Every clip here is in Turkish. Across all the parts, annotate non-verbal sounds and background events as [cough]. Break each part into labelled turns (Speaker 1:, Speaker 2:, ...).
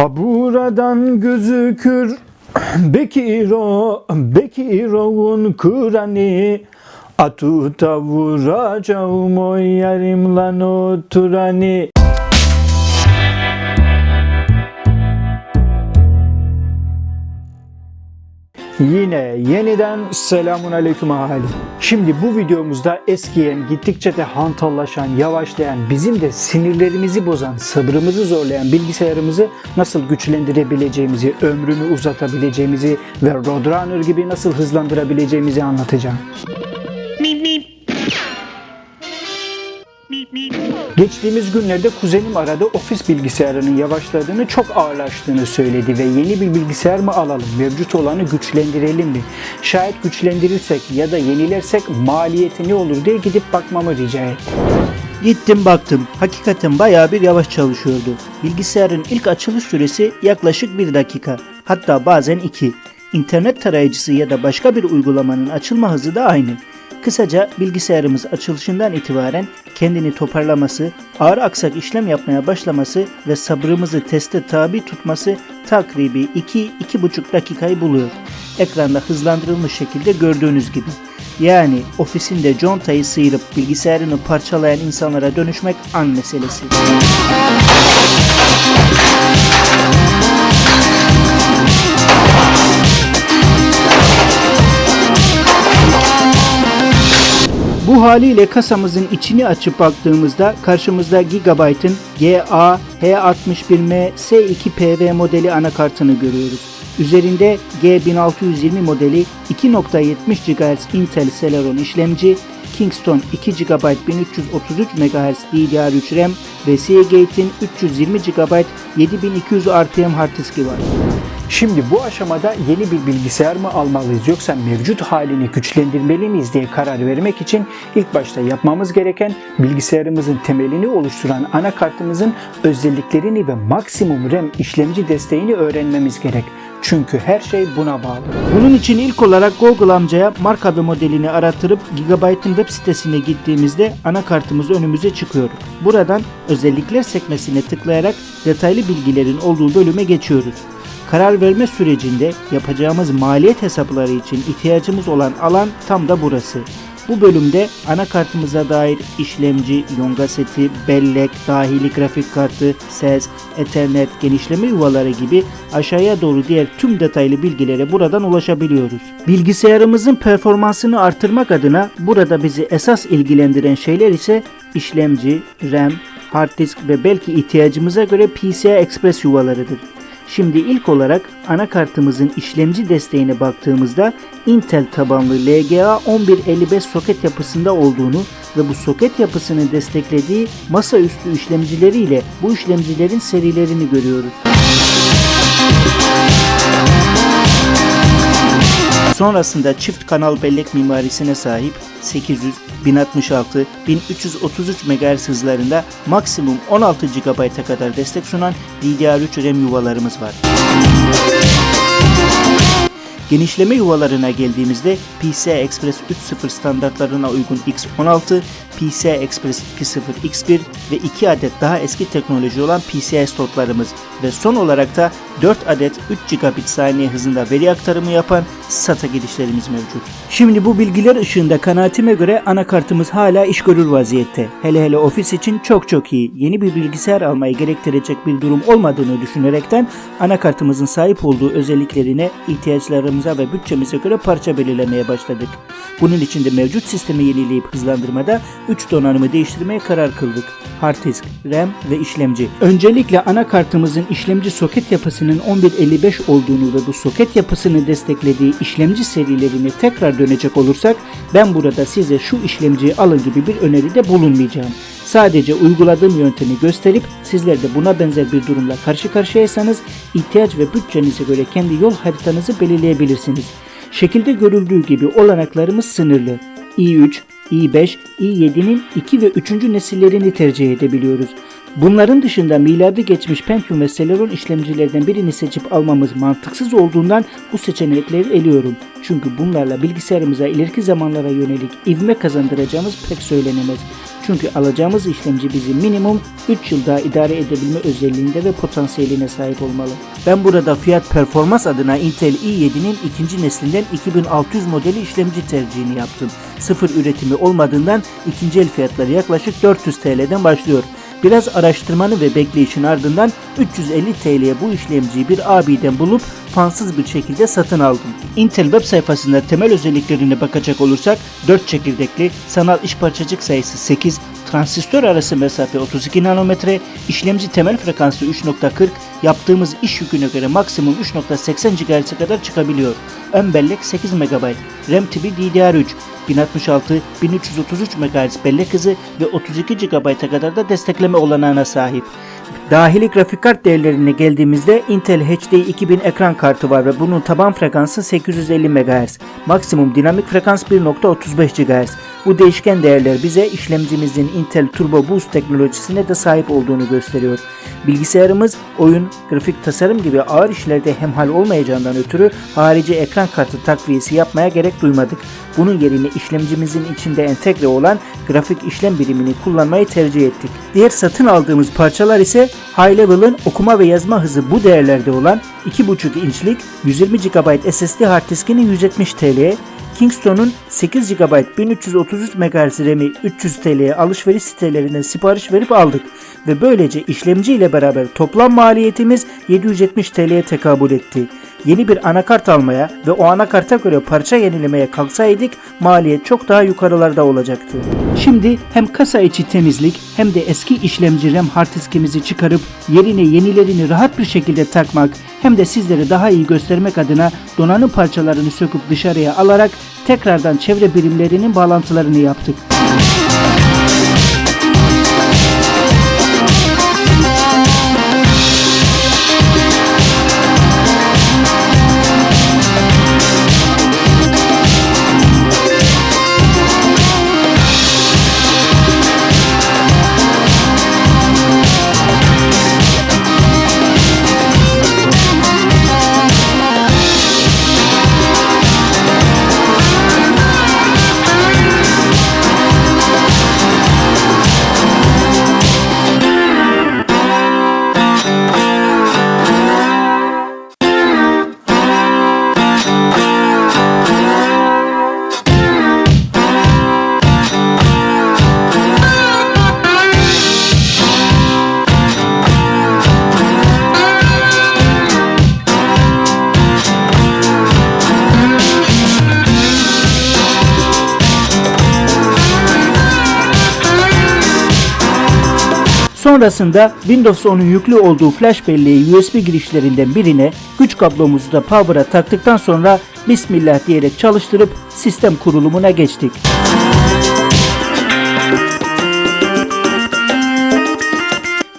Speaker 1: Ha buradan gözükür. [clears throat] Bekiro, Bekiro'nun Kur'an'ı. Atuta vuracağım o yarimlan oturanı Yine yeniden selamun aleyküm ahali. Şimdi bu videomuzda eskiyen, gittikçe de hantallaşan, yavaşlayan, bizim de sinirlerimizi bozan, sabrımızı zorlayan bilgisayarımızı nasıl güçlendirebileceğimizi, ömrünü uzatabileceğimizi ve Roadrunner gibi nasıl hızlandırabileceğimizi anlatacağım. Geçtiğimiz günlerde kuzenim aradı ofis bilgisayarının yavaşladığını, çok ağırlaştığını söyledi ve yeni bir bilgisayar mı alalım, mevcut olanı güçlendirelim mi? Şayet güçlendirirsek ya da yenilersek maliyeti ne olur diye gidip bakmamı rica etti.
Speaker 2: Gittim baktım. Hakikaten bayağı bir yavaş çalışıyordu. Bilgisayarın ilk açılış süresi yaklaşık 1 dakika. Hatta bazen 2. İnternet tarayıcısı ya da başka bir uygulamanın açılma hızı da aynı. Kısaca bilgisayarımız açılışından itibaren kendini toparlaması, ağır aksak işlem yapmaya başlaması ve sabrımızı teste tabi tutması takribi 2-2,5 dakikayı buluyor. Ekranda hızlandırılmış şekilde gördüğünüz gibi. Yani ofisinde contayı sıyırıp bilgisayarını parçalayan insanlara dönüşmek an meselesi. Bu haliyle kasamızın içini açıp baktığımızda karşımızda Gigabyte'ın GA H61M S2PV modeli anakartını görüyoruz. Üzerinde G1620 modeli 2.70 GHz Intel Celeron işlemci, Kingston 2 GB 1333 MHz DDR3 RAM ve Seagate'in 320 GB 7200 RPM hard diski var.
Speaker 1: Şimdi bu aşamada yeni bir bilgisayar mı almalıyız yoksa mevcut halini güçlendirmeli miyiz diye karar vermek için ilk başta yapmamız gereken bilgisayarımızın temelini oluşturan anakartımızın özelliklerini ve maksimum RAM işlemci desteğini öğrenmemiz gerek. Çünkü her şey buna bağlı.
Speaker 2: Bunun için ilk olarak Google amcaya marka ve modelini arattırıp Gigabyte'ın web sitesine gittiğimizde anakartımız önümüze çıkıyor. Buradan özellikler sekmesine tıklayarak detaylı bilgilerin olduğu bölüme geçiyoruz. Karar verme sürecinde yapacağımız maliyet hesapları için ihtiyacımız olan alan tam da burası. Bu bölümde anakartımıza dair işlemci, yonga seti, bellek, dahili grafik kartı, ses, ethernet, genişleme yuvaları gibi aşağıya doğru diğer tüm detaylı bilgilere buradan ulaşabiliyoruz. Bilgisayarımızın performansını artırmak adına burada bizi esas ilgilendiren şeyler ise işlemci, RAM, hard disk ve belki ihtiyacımıza göre PCI Express yuvalarıdır. Şimdi ilk olarak anakartımızın işlemci desteğine baktığımızda Intel tabanlı LGA 1155 soket yapısında olduğunu ve bu soket yapısını desteklediği masaüstü işlemcileriyle bu işlemcilerin serilerini görüyoruz. Sonrasında çift kanal bellek mimarisine sahip 800, 1066, 1333 MHz hızlarında maksimum 16 GB'a kadar destek sunan DDR3 RAM yuvalarımız var. Genişleme yuvalarına geldiğimizde PCI Express 3.0 standartlarına uygun X16, PCI Express 2.0 X1 ve 2 adet daha eski teknoloji olan PCI slotlarımız ve son olarak da 4 adet 3 gigabit saniye hızında veri aktarımı yapan SATA girişlerimiz mevcut. Şimdi bu bilgiler ışığında kanaatime göre anakartımız hala iş görür vaziyette. Hele hele ofis için çok çok iyi. Yeni bir bilgisayar almayı gerektirecek bir durum olmadığını düşünerekten anakartımızın sahip olduğu özelliklerine, ihtiyaçlarımıza ve bütçemize göre parça belirlemeye başladık. Bunun için de mevcut sistemi yenileyip hızlandırmada 3 donanımı değiştirmeye karar kıldık. Hard disk, RAM ve işlemci. Öncelikle anakartımızın işlemci soket yapısının 1155 olduğunu ve bu soket yapısını desteklediği işlemci serilerine tekrar dönecek olursak ben burada size şu işlemciyi alın gibi bir öneride bulunmayacağım. Sadece uyguladığım yöntemi gösterip sizler de buna benzer bir durumla karşı karşıyaysanız ihtiyaç ve bütçenize göre kendi yol haritanızı belirleyebilirsiniz. Şekilde görüldüğü gibi olanaklarımız sınırlı. i3, i5, i7'nin 2 ve 3. nesillerini tercih edebiliyoruz. Bunların dışında miladı geçmiş Pentium ve Celeron işlemcilerden birini seçip almamız mantıksız olduğundan bu seçenekleri eliyorum. Çünkü bunlarla bilgisayarımıza ileriki zamanlara yönelik ivme kazandıracağımız pek söylenemez. Çünkü alacağımız işlemci bizi minimum 3 yıl daha idare edebilme özelliğinde ve potansiyeline sahip olmalı. Ben burada fiyat performans adına Intel i7'nin ikinci neslinden 2600 modeli işlemci tercihini yaptım. Sıfır üretimi olmadığından ikinci el fiyatları yaklaşık 400 TL'den başlıyor. Biraz araştırmanı ve bekleyişin ardından 350 TL'ye bu işlemciyi bir abiden bulup fansız bir şekilde satın aldım. Intel web sayfasında temel özelliklerine bakacak olursak 4 çekirdekli, sanal iş parçacık sayısı 8, transistör arası mesafe 32 nanometre, işlemci temel frekansı 3.40, yaptığımız iş yüküne göre maksimum 3.80 GHz'e kadar çıkabiliyor. Ön bellek 8 MB, RAM tipi DDR3, 1066, 1333 MHz bellek hızı ve 32 GB'a kadar da destekleme olanağına sahip. Dahili grafik kart değerlerine geldiğimizde Intel HD 2000 ekran kartı var ve bunun taban frekansı 850 MHz. Maksimum dinamik frekans 1.35 GHz. Bu değişken değerler bize işlemcimizin Intel Turbo Boost teknolojisine de sahip olduğunu gösteriyor. Bilgisayarımız oyun, grafik tasarım gibi ağır işlerde hemhal olmayacağından ötürü harici ekran kartı takviyesi yapmaya gerek duymadık. Bunun yerine işlemcimizin içinde entegre olan grafik işlem birimini kullanmayı tercih ettik. Diğer satın aldığımız parçalar ise High Level'ın okuma ve yazma hızı bu değerlerde olan 2.5 inçlik 120 GB SSD hard diskini 170 TL'ye, Kingston'un 8 GB 1333 MHz RAM'i 300 TL'ye alışveriş sitelerinden sipariş verip aldık ve böylece işlemci ile beraber toplam maliyetimiz 770 TL'ye tekabül etti. Yeni bir anakart almaya ve o anakarta göre parça yenilemeye kalksaydık maliyet çok daha yukarılarda olacaktı. Şimdi hem kasa içi temizlik hem de eski işlemci RAM hard çıkarıp yerine yenilerini rahat bir şekilde takmak hem de sizlere daha iyi göstermek adına donanım parçalarını söküp dışarıya alarak tekrardan çevre birimlerinin bağlantılarını yaptık. Sonrasında Windows 10'un yüklü olduğu flash belleği USB girişlerinden birine güç kablomuzu da power'a taktıktan sonra Bismillah diyerek çalıştırıp sistem kurulumuna geçtik.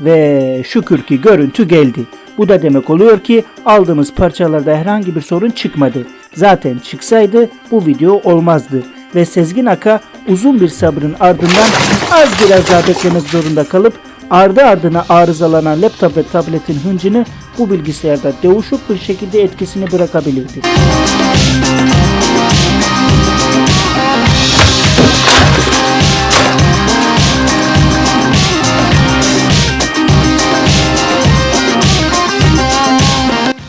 Speaker 2: Ve şükür ki görüntü geldi. Bu da demek oluyor ki aldığımız parçalarda herhangi bir sorun çıkmadı. Zaten çıksaydı bu video olmazdı. Ve Sezgin Aka uzun bir sabrın ardından az biraz daha beklemek zorunda kalıp ardı ardına arızalanan laptop ve tabletin hıncını bu bilgisayarda değişik bir şekilde etkisini bırakabilirdi.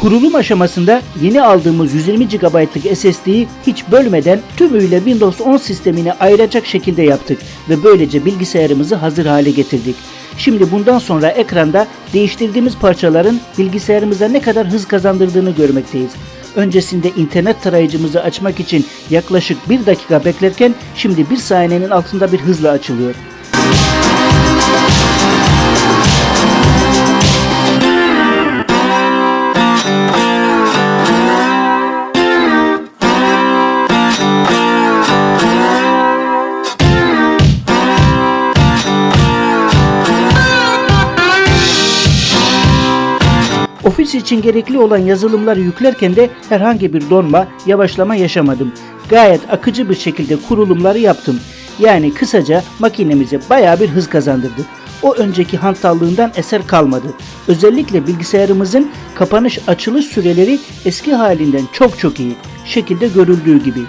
Speaker 2: Kurulum aşamasında yeni aldığımız 120 GB'lık SSD'yi hiç bölmeden tümüyle Windows 10 sistemine ayıracak şekilde yaptık ve böylece bilgisayarımızı hazır hale getirdik. Şimdi bundan sonra ekranda değiştirdiğimiz parçaların bilgisayarımıza ne kadar hız kazandırdığını görmekteyiz. Öncesinde internet tarayıcımızı açmak için yaklaşık 1 dakika beklerken şimdi 1 saniyenin altında bir hızla açılıyor. Ofis için gerekli olan yazılımları yüklerken de herhangi bir donma, yavaşlama yaşamadım. Gayet akıcı bir şekilde kurulumları yaptım. Yani kısaca makinemize baya bir hız kazandırdı. o önceki hantallığından eser kalmadı. Özellikle bilgisayarımızın kapanış açılış süreleri eski halinden çok çok iyi. Şekilde görüldüğü gibi.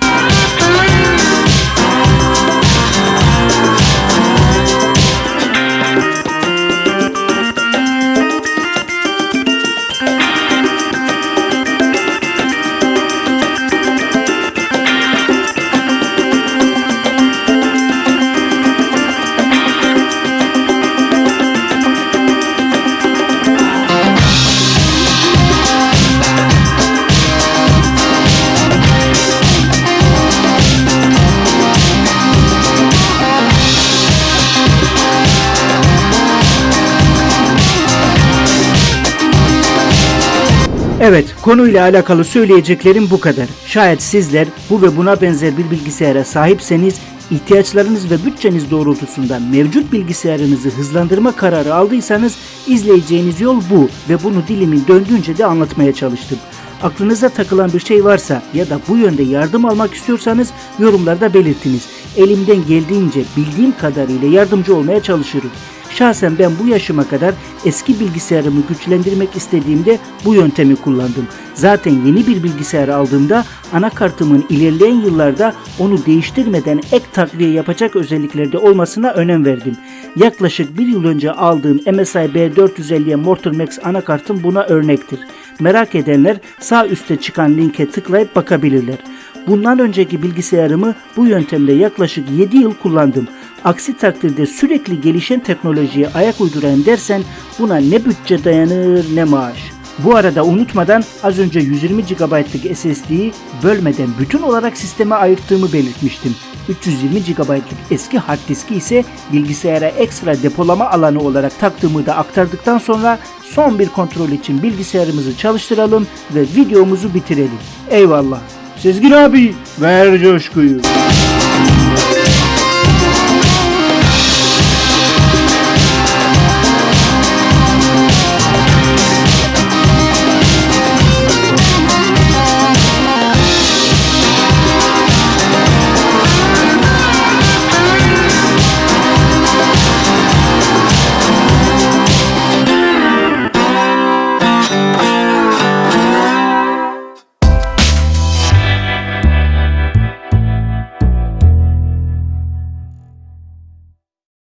Speaker 2: Evet, konuyla alakalı söyleyeceklerim bu kadar. Şayet sizler bu ve buna benzer bir bilgisayara sahipseniz ihtiyaçlarınız ve bütçeniz doğrultusunda mevcut bilgisayarınızı hızlandırma kararı aldıysanız izleyeceğiniz yol bu ve bunu dilimin döndüğünce de anlatmaya çalıştım. Aklınıza takılan bir şey varsa ya da bu yönde yardım almak istiyorsanız yorumlarda belirtiniz. Elimden geldiğince bildiğim kadarıyla yardımcı olmaya çalışırım. Şahsen ben bu yaşıma kadar eski bilgisayarımı güçlendirmek istediğimde bu yöntemi kullandım. Zaten yeni bir bilgisayar aldığımda anakartımın ilerleyen yıllarda onu değiştirmeden ek takviye yapacak özelliklerde olmasına önem verdim. Yaklaşık bir yıl önce aldığım MSI B450'ye Mortal Max anakartım buna örnektir. Merak edenler sağ üstte çıkan linke tıklayıp bakabilirler. Bundan önceki bilgisayarımı bu yöntemle yaklaşık 7 yıl kullandım. Aksi takdirde sürekli gelişen teknolojiye ayak uydurayım dersen buna ne bütçe dayanır ne maaş. Bu arada unutmadan az önce 120 GB'lık SSD'yi bölmeden bütün olarak sisteme ayırttığımı belirtmiştim. 320 GB'lık eski hard diski ise bilgisayara ekstra depolama alanı olarak taktığımı da aktardıktan sonra son bir kontrol için bilgisayarımızı çalıştıralım ve videomuzu bitirelim. Eyvallah. Sezgin abi ver coşkuyu.